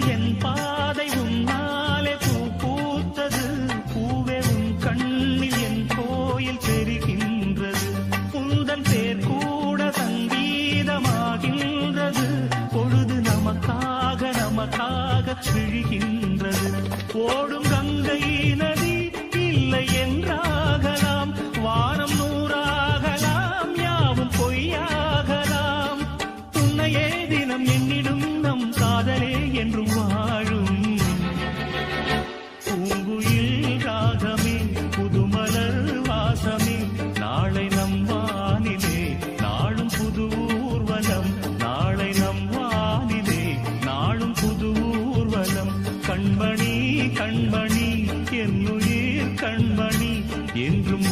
என் பாதை உன்னாலே பூ பூத்தது. பூவே உன் கண்ணில் என் கோயில் தெரிகின்றது உந்தன் பேர் கூட சங்கீதமாகின்றது. பொழுது நமக்காக நமக்காக விழுகின்றது கண்மணி என் உயிர் கண்மணி என்றும்